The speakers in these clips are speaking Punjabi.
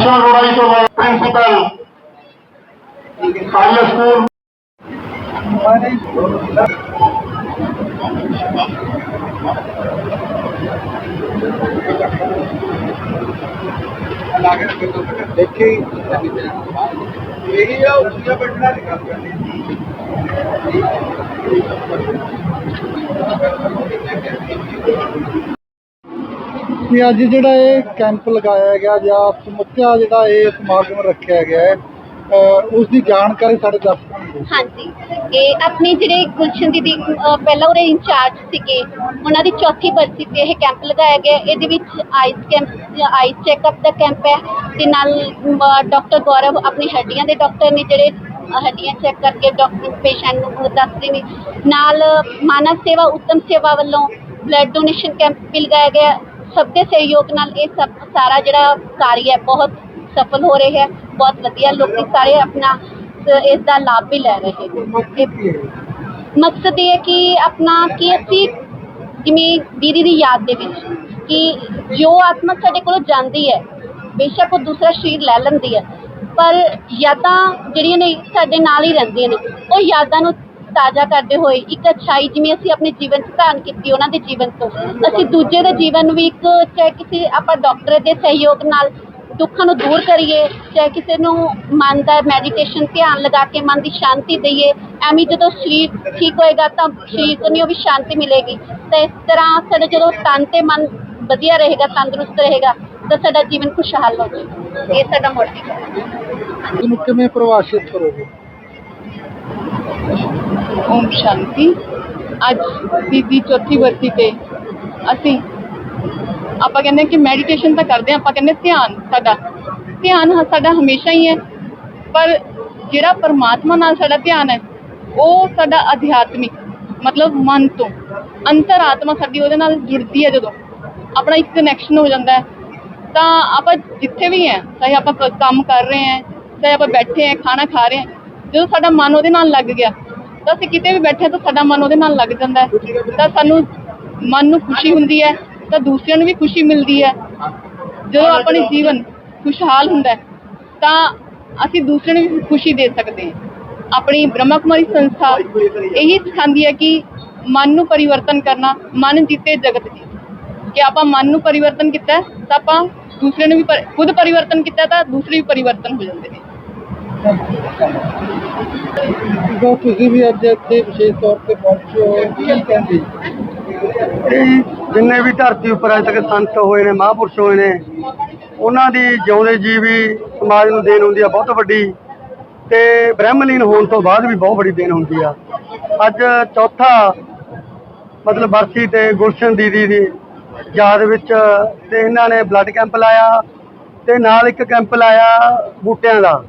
ਲੜਾਈ ਤੋਂ ਬਾਅਦ ਪ੍ਰਿੰਸੀਪਲ ਸਾਰਿਆ ਸਕੂਲ। ਦੇਖੀ। ਇਹੀ ਆ ਉਹ ਬੈਠਣਾ ਨਿਕਾਲ ਕਰਨੀ। ਕਿ ਅੱਜ ਜਿਹੜਾ ਇਹ ਕੈਂਪ ਲਗਾਇਆ ਗਿਆ ਜਾਂ ਸਮੁੱਚਾ ਜਿਹੜਾ ਇਹ ਸਮਾਗਮ ਰੱਖਿਆ ਗਿਆ ਹੈ ਉਸ ਦੀ ਜਾਣਕਾਰੀ ਸਾਡੇ ਦਰਸ਼ਕਾਂ ਨੂੰ ਹਾਂਜੀ। ਇਹ ਆਪਣੀ ਜਿਹੜੇ ਗੁਲਸ਼ਨ ਦੀਦੀ ਪਹਿਲਾਂ ਉਹਦੇ ਇੰਚਾਰਜ ਸੀਗੇ, ਉਹਨਾਂ ਦੀ ਚੌਥੀ ਬਰਸੀ ਤੇ ਇਹ ਕੈਂਪ ਲਗਾਇਆ ਗਿਆ। ਇਹਦੇ ਵਿੱਚ ਆਈਸ ਕੈਂਪ, ਆਈਸ ਚੈੱਕਅਪ ਦਾ ਕੈਂਪ ਹੈ ਤੇ ਨਾਲ ਡਾਕਟਰ ਗੌਰਵ ਆਪਣੀ ਹੱਡੀਆਂ ਦੇ ਡਾਕਟਰ ਨੇ ਜਿਹੜੇ ਹੱਡੀਆਂ ਚੈੱਕ ਕਰਕੇ ਡਾਕਟਰ ਪੇਸ਼ੈਂਟ ਨੂੰ ਦੱਸਦੇ ਨੇ। ਨਾਲ ਮਾਨਵ ਸੇਵਾ ਉੱਤਮ ਸੇਵਾ ਵੱਲੋਂ ਬਲੱਡ ਡੋਨੇਸ਼ਨ ਕੈਂਪ ਵੀ ਲਗਾਇਆ ਗਿਆ। ਸਭ ਦੇ ਸਹਿਯੋਗ ਨਾਲ ਇਹ ਸਭ ਸਾਰਾ ਜਿਹੜਾ ਕਾਰਜ ਹੈ ਬਹੁਤ ਸਫਲ ਹੋ ਰਿਹਾ ਹੈ। ਬਹੁਤ ਵਧੀਆ ਲੋਕੀ ਸਾਰੇ ਆਪਣਾ ਇਸ ਦਾ ਲਾਭ ਵੀ ਲੈ ਰਹੇ ਨੇ। ਮਕਸਦ ਇਹ ਹੈ ਕਿ ਆਪਣਾ ਕਿ ਅਸੀਂ ਜਿਵੇਂ ਦੀਦੀ ਦੀ ਯਾਦ ਦੇ ਵਿੱਚ ਕਿ ਜੋ ਆਤਮਾ ਸਾਡੇ ਕੋਲੋਂ ਜਾਂਦੀ ਹੈ ਬੇਸ਼ੱਕ ਉਹ ਦੂਸਰਾ ਸਰੀਰ ਲੈ ਲੈਂਦੀ ਹੈ ਪਰ ਯਾਦਾਂ ਜਿਹੜੀਆਂ ਨੇ ਸਾਡੇ ਨਾਲ ਹੀ ਰਹਿੰਦੀਆਂ ਨੇ। ਉਹ ਯਾਦਾਂ ਨੂੰ ਤਾਜ਼ਾ ਕਰਦੇ ਹੋਏ ਇੱਕ ਅੱਛਾਈ ਜਿਵੇਂ ਅਸੀਂ ਆਪਣੇ ਜੀਵਨ 'ਚ ਧਾਰਨ ਕੀਤੀ, ਉਹਨਾਂ ਦੇ ਜੀਵਨ ਤੋਂ। ਅਸੀਂ ਦੂਜੇ ਦੇ ਜੀਵਨ ਨੂੰ ਵੀ ਇੱਕ ਚਾਹੇ ਕਿਸੇ ਆਪਾਂ ਡਾਕਟਰ ਦੇ ਸਹਿਯੋਗ ਨਾਲ ਦੁੱਖਾਂ ਨੂੰ ਦੂਰ ਕਰੀਏ, ਚਾਹੇ ਕਿਸੇ ਨੂੰ ਮਨ ਦਾ ਮੈਡੀਟੇਸ਼ਨ ਧਿਆਨ ਲਗਾ ਕੇ ਮਨ ਦੀ ਸ਼ਾਂਤੀ ਦਈਏ, ਐਵੇਂ ਜਦੋਂ ਸਰੀਰ ਠੀਕ ਹੋਏਗਾ ਤਾਂ ਸਰੀਰ ਨੂੰ ਵੀ ਸ਼ਾਂਤੀ ਮਿਲੇਗੀ। ਤਾਂ ਇਸ ਤਰ੍ਹਾਂ ਸਾਡਾ ਜਦੋਂ ਤਨ ਤੇ ਮਨ ਵਧੀਆ ਰਹੇਗਾ, ਤੰਦਰੁਸਤ ਰਹੇਗਾ, ਤਾਂ ਸਾਡਾ ਜੀਵਨ ਖੁਸ਼ਹਾਲ ਹੋ ਜਾਏਗਾ। ਇਹ ਸਾਡਾ ਮੋਟਿਵ ਹੈ। ਇਹਨੂੰ ਕਿਵੇਂ ਪ੍ਰਭਾਸ਼ਿਤ ਕਰੋਗੇ ਓਮ ਸ਼ਾਂਤੀ। ਅੱਜ ਦੀ ਦੀ ਚੌਥੀ ਵਰਸੀ ਤੇ ਅਸੀਂ ਆਪਾਂ ਕਹਿੰਦੇ ਹਾਂ ਕਿ ਮੈਡੀਟੇਸ਼ਨ ਤਾਂ ਕਰਦੇ ਹਾਂ ਆਪਾਂ ਕਹਿੰਦੇ ਧਿਆਨ ਸਾਡਾ। ਧਿਆਨ ਹ- ਸਾਡਾ ਹਮੇਸ਼ਾ ਹੀ ਹੈ। ਪਰ ਜਿਹੜਾ ਪਰਮਾਤਮਾ ਨਾਲ ਸਾਡਾ ਧਿਆਨ ਹੈ ਉਹ ਸਾਡਾ ਅਧਿਆਤਮਿਕ ਮਤਲਬ ਮਨ ਤੋਂ। ਅੰਤਰਾਤਮਾ ਸਾਡੀ ਉਹਦੇ ਨਾਲ ਜੁੜਦੀ ਹੈ ਜਦੋਂ। ਆਪਣਾ ਇੱਕ ਕਨੈਕਸ਼ਨ ਹੋ ਜਾਂਦਾ ਹੈ। ਤਾਂ ਆਪਾਂ ਜਿੱਥੇ ਵੀ ਹੈ ਚਾਹੇ ਆਪਾਂ ਕ- ਕੰਮ ਕਰ ਰਹੇ ਹਾਂ ਚਾਹੇ ਆਪਾਂ ਬੈਠੇ ਹਾਂ ਖਾਣਾ ਖਾ ਰਹੇ ਹਾਂ ਜਦੋਂ ਸਾਡਾ ਮਨ ਉਹਦੇ ਨਾਲ ਲੱਗ ਗਿਆ ਤਾਂ ਅਸੀਂ ਕਿਤੇ ਵੀ ਬੈਠੇ ਹਾਂ ਤਾਂ ਸਾਡਾ ਮਨ ਉਹਦੇ ਨਾਲ ਲੱਗ ਜਾਂਦਾ ਹੈ। ਤਾਂ ਸਾਨੂੰ ਮਨ ਨੂੰ ਖੁਸ਼ੀ ਹੁੰਦੀ ਹੈ ਤਾਂ ਦੂਸਰਿਆਂ ਨੂੰ ਵੀ ਖੁਸ਼ੀ ਮਿਲਦੀ ਹੈ। ਜਦੋਂ ਆਪਣੀ ਜੀਵਨ ਖੁਸ਼ਹਾਲ ਹੁੰਦਾ ਹੈ ਤਾਂ ਅਸੀਂ ਦੂਸਰਿਆਂ ਨੂੰ ਵੀ ਖੁਸ਼ੀ ਦੇ ਸਕਦੇ ਹਾਂ। ਆਪਣੀ ਬ੍ਰਹਮਾ ਕੁਮਾਰੀ ਸੰਸਥਾ ਇਹੀ ਸਿਖਾਉਂਦੀ ਹੈ ਕਿ ਮਨ ਨੂੰ ਪਰਿਵਰਤਨ ਕਰਨਾ ਮਨ ਜਿੱਤੇ ਜਗਤ ਜੀ ਕਿ ਆਪਾਂ ਮਨ ਨੂੰ ਪਰਿਵਰਤਨ ਕੀਤਾ ਹੈ, ਤਾਂ ਆਪਾਂ ਦੂਸਰੇ ਨੂੰ ਵੀ ਪਰ- ਖੁਦ ਪਰਿਵਰਤਨ ਕੀਤਾ ਤਾਂ ਦੂਸਰੇ ਵੀ ਪਰਿਵਰਤਨ ਹੋ ਜਾਂਦੇ ਨੇ। ਜਦੋਂ ਤੁਸੀਂ ਵੀ ਅੱਜ ਇੱਥੇ ਵਿਸ਼ੇਸ਼ ਤੌਰ ਤੇ ਪਹੁੰਚੇ ਹੋ ਕੀ ਕਹਿੰਦੇ? ਇਹ ਜਿੰਨੇ ਵੀ ਧਰਤੀ ਉੱਪਰ ਅੱਜ ਤੱਕ ਸੰਤ ਹੋਏ ਨੇ ਮਹਾਂਪੁਰਸ਼ ਹੋਏ ਨੇ ਉਹਨਾਂ ਦੀ ਜਿਉਂਦੇ ਜੀ ਵੀ ਸਮਾਜ ਨੂੰ ਦੇਣ ਹੁੰਦੀ ਆ ਬਹੁਤ ਵੱਡੀ। ਤੇ ਬ੍ਰਹਮਲੀਨ ਹੋਣ ਤੋਂ ਬਾਅਦ ਵੀ ਬਹੁਤ ਵੱਡੀ ਦੇਣ ਹੁੰਦੀ ਆ। ਅੱਜ ਚੌਥਾ ਮਤਲਬ ਬਰਸੀ ਤੇ ਗੁਲਸ਼ਨ ਦੀਦੀ ਦੀ ਯਾਦ ਵਿੱਚ ਤੇ ਇਹਨਾਂ ਨੇ ਬਲੱਡ ਕੈਂਪ ਲਾਇਆ ਤੇ ਨਾਲ ਇੱਕ ਕੈਂਪ ਲਾਇਆ ਬੂਟਿਆਂ ਦਾ,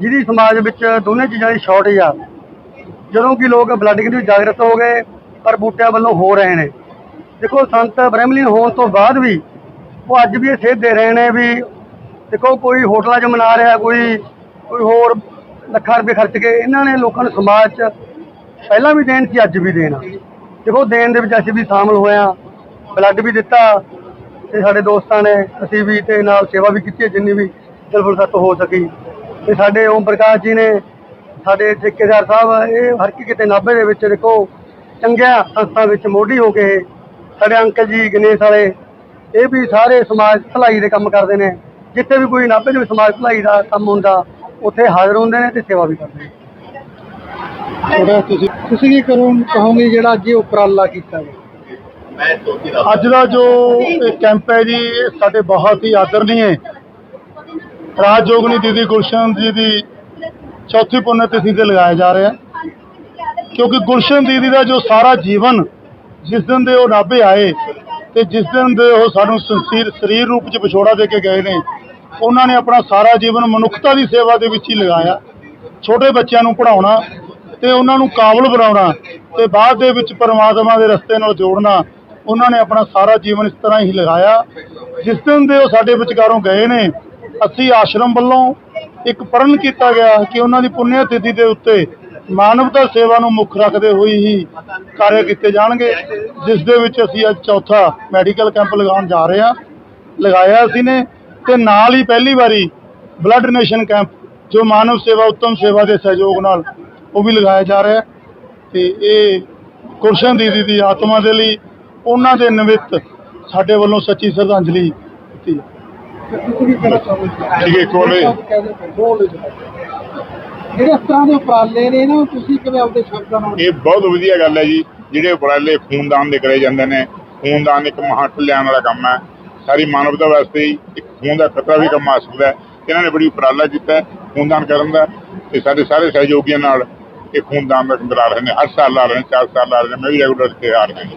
ਜਿਹਦੀ ਸਮਾਜ ਵਿੱਚ ਦੋਨੇ ਚੀਜ਼ਾਂ ਦੀ ਸ਼ਾਰਟੇਜ ਆ। ਜਦੋਂ ਕਿ ਲੋਕ ਬਲੱਡ ਦੀ ਜਾਗਰਤ ਹੋ ਗਏ, ਪਰ ਬੂਟਿਆਂ ਵੱਲੋਂ ਹੋ ਰਹੇ ਨੇ। ਦੇਖੋ, ਸੰਤ ਬ੍ਰਹਮਲੀਨ ਹੋਣ ਤੋਂ ਬਾਅਦ ਵੀ ਉਹ ਅੱਜ ਵੀ ਇਹ ਸੇਧ ਦੇ ਰਹੇ ਨੇ ਵੀ ਦੇਖੋ, ਕੋਈ ਹੋਟਲਾਂ 'ਚ ਮਨਾ ਰਿਹਾ, ਕੋਈ ਕੋਈ ਹੋਰ ਲੱਖਾਂ ਰੁਪਏ ਖਰਚ ਕੇ ਇਹਨਾਂ ਨੇ ਲੋਕਾਂ ਨੂੰ ਸਮਾਜ 'ਚ ਪਹਿਲਾਂ ਵੀ ਦੇਣ ਸੀ, ਅੱਜ ਵੀ ਦੇਣਾ ਦੇਖੋ, ਦੇਣ ਦੇ ਵਿੱਚ ਅਸੀਂ ਵੀ ਸ਼ਾਮਲ ਹੋਇਆ ਬਲੱਡ ਵੀ ਦਿੱਤਾ ਤੇ ਸਾਡੇ ਦੋਸਤਾਂ ਨੇ, ਅਸੀਂ ਵੀ ਤੇ ਨਾਲ ਸੇਵਾ ਵੀ ਕੀਤੀ ਹੈ, ਜਿੰਨੀ ਵੀ ਦਿਲ ਫੁਰਸਤ ਹੋ ਸਕੀ। ਤੇ ਸਾਡੇ ਓਮ ਪ੍ਰਕਾਸ਼ ਜੀ ਨੇ, ਸਾਡੇ ਠੇਕੇਦਾਰ ਸਾਹਿਬ, ਇਹ ਹਰ ਕਿਤੇ ਨਾਭੇ ਦੇ ਵਿੱਚ ਦੇਖੋ, ਚੰਗਿਆ ਸੰਸਥਾ ਵਿੱਚ ਮੋਢੀ ਹੋ ਕੇ ਸਾਡੇ ਅੰਕਲ ਜੀ, ਗਣੇਸ਼ ਵਾਲੇ, ਇਹ ਵੀ ਸਾਰੇ ਸਮਾਜ ਭਲਾਈ ਦੇ ਕੰਮ ਕਰਦੇ ਨੇ। ਜਿੱਥੇ ਵੀ ਕੋਈ ਨਾਭੇ ਦੇ ਵਿੱਚ ਸਮਾਜ ਭਲਾਈ ਦਾ ਕੰਮ ਹੁੰਦਾ, ਉੱਥੇ ਹਾਜ਼ਰ ਹੁੰਦੇ ਨੇ ਤੇ ਸੇਵਾ ਵੀ ਕਰਦੇ ਨੇ। ਤੁਸੀਂ ਤੁਸੀਂ ਕੀ ਕਰੋ, ਕਹੋਗੇ ਜਿਹੜਾ ਅੱਜ ਇਹ ਉਪਰਾਲਾ ਕੀਤਾ ਗਿਆ ਅੱਜ ਦਾ ਜੋ ਇਹ ਕੈਂਪ ਹੈ ਜੀ, ਇਹ ਸਾਡੇ ਬਹੁਤ ਹੀ ਆਦਰਨੀय ਰਾਜਯੋਗਨੀ ਦੀਦੀ ਗੁਲਸ਼ਨ ਜੀ ਦੀ ਚੌਥੀ ਪੁੰਨ ਤਿਥੀ ਤੇ ਲਗਾਇਆ ਜਾ ਰਿਹਾ। ਕਿਉਂਕਿ ਗੁਲਸ਼ਨ ਦੀਦੀ ਦਾ ਜੋ ਸਾਰਾ ਜੀਵਨ, ਜਿਸ ਦਿਨ ਦੇ ਉਹ ਨਾਭੇ ਆਏ ਤੇ ਜਿਸ ਦਿਨ ਦੇ ਉਹ ਸਾਨੂੰ ਸੰਸੀਰ ਸਰੀਰ ਰੂਪ 'ਚ ਵਿਛੋੜਾ ਦੇ ਕੇ ਗਏ ਨੇ, ਉਹਨਾਂ ਨੇ ਆਪਣਾ ਸਾਰਾ ਜੀਵਨ ਮਨੁੱਖਤਾ ਦੀ ਸੇਵਾ ਦੇ ਵਿੱਚ ਹੀ ਲਗਾਇਆ। ਛੋਟੇ ਬੱਚਿਆਂ ਨੂੰ ਪੜ੍ਹਾਉਣਾ ਤੇ ਉਹਨਾਂ ਨੂੰ ਕਾਬਲ ਬਣਾਉਣਾ ਤੇ ਬਾਅਦ ਦੇ ਵਿੱਚ ਪਰਮਾਤਮਾ ਦੇ ਰਸਤੇ ਨਾਲ ਜੋੜਨਾ ਉਹਨਾਂ ਨੇ ਆਪਣਾ ਸਾਰਾ ਜੀਵਨ ਇਸ ਤਰ੍ਹਾਂ ਹੀ ਲਗਾਇਆ। ਜਿਸ ਦਿਨ ਦੇ ਉਹ ਸਾਡੇ ਵਿਚਕਾਰੋਂ ਗਏ ਨੇ, ਅਸੀਂ ਆਸ਼ਰਮ ਵੱਲੋਂ ਇੱਕ ਪ੍ਰਣ ਕੀਤਾ ਗਿਆ ਕਿ ਉਹਨਾਂ ਦੀ ਪੁੰਨਿਆ ਤਿਥੀ ਦੇ ਉੱਤੇ ਮਾਨਵਤਾ ਸੇਵਾ ਨੂੰ ਮੁੱਖ ਰੱਖਦੇ ਹੋਏ ਹੀ ਕਾਰਜ ਕੀਤੇ ਜਾਣਗੇ। ਜਿਸ ਦੇ ਵਿੱਚ ਅਸੀਂ ਅੱਜ ਚੌਥਾ ਮੈਡੀਕਲ ਕੈਂਪ ਲਗਾਉਣ ਜਾ ਰਹੇ ਹਾਂ। ਲਗਾਇਆ ਅਸੀਂ ਨੇ ਤੇ ਨਾਲ ਹੀ ਪਹਿਲੀ ਵਾਰੀ ਬਲੱਡ ਡੋਨੇਸ਼ਨ ਕੈਂਪ, ਜੋ ਮਾਨਵ ਸੇਵਾ, ਉੱਤਮ ਸੇਵਾ ਦੇ ਸਹਿਯੋਗ ਨਾਲ ਉਹ ਵੀ ਲਗਾਇਆ ਜਾ ਰਿਹਾ ਹੈ। ਤੇ ਇਹ ਕੁਰਸ਼ਨ ਦੀਦੀ ਦੀ ਆਤਮਾ ਦੇ ਲਈ ਉਹਨਾਂ ਦੇ ਨਿਮਿਤ ਸਾਡੇ ਵੱਲੋਂ ਸੱਚੀ ਸ਼ਰਧਾਂਜਲੀ ਦਿੱਤੀ ਠੀਕ ਹੈ, ਕੋਲੇ। ਜਿਹੜੇ ਇਸ ਤਰ੍ਹਾਂ ਦੇ ਉਪਰਾਲੇ ਨੇ ਨਾ ਤੁਸੀਂ ਕਿਵੇਂ ਆਪਦੇ ਸ਼ਬਦਾਂ ਨਾਲ ਇਹ ਬਹੁਤ ਵਧੀਆ ਗੱਲ ਹੈ ਜੀ ਜਿਹੜੇ ਉਪਰਾਲੇ ਖੂਨਦਾਨ ਦੇ ਕਰੇ ਜਾਂਦੇ ਨੇ। ਖੂਨਦਾਨ ਇੱਕ ਮਹਾਂ ਕਲਿਆਣ ਵਾਲਾ ਕੰਮ ਹੈ। ਸਾਰੀ ਮਾਨਵਤਾ ਵਾਸਤੇ ਹੀ ਇੱਕ ਖੂਨ ਦਾ ਖਤਰਾ ਵੀ ਕੰਮ ਆ ਸਕਦਾ ਹੈ। ਇਹਨਾਂ ਨੇ ਬੜੀ ਉਪਰਾਲਾ ਕੀਤਾ ਖੂਨਦਾਨ ਕਰਨ ਦਾ। ਤੇ ਸਾਡੇ ਸਾਰੇ ਸਹਿਯੋਗੀਆਂ ਨਾਲ ਇਹ ਖੂਨਦਾਨ ਦਾ ਕਰਾ ਰਹੇ ਨੇ। ਹਰ ਸਾਲ ਲਾ ਰਹੇ ਨੇ ਚਾਰ ਸਾਲ ਲਾ ਰਹੇ ਨੇ। ਮੈਂ ਵੀ ਰੈਗੂਲਰ ਇੱਥੇ ਆ ਰਿਹਾ ਜੀ।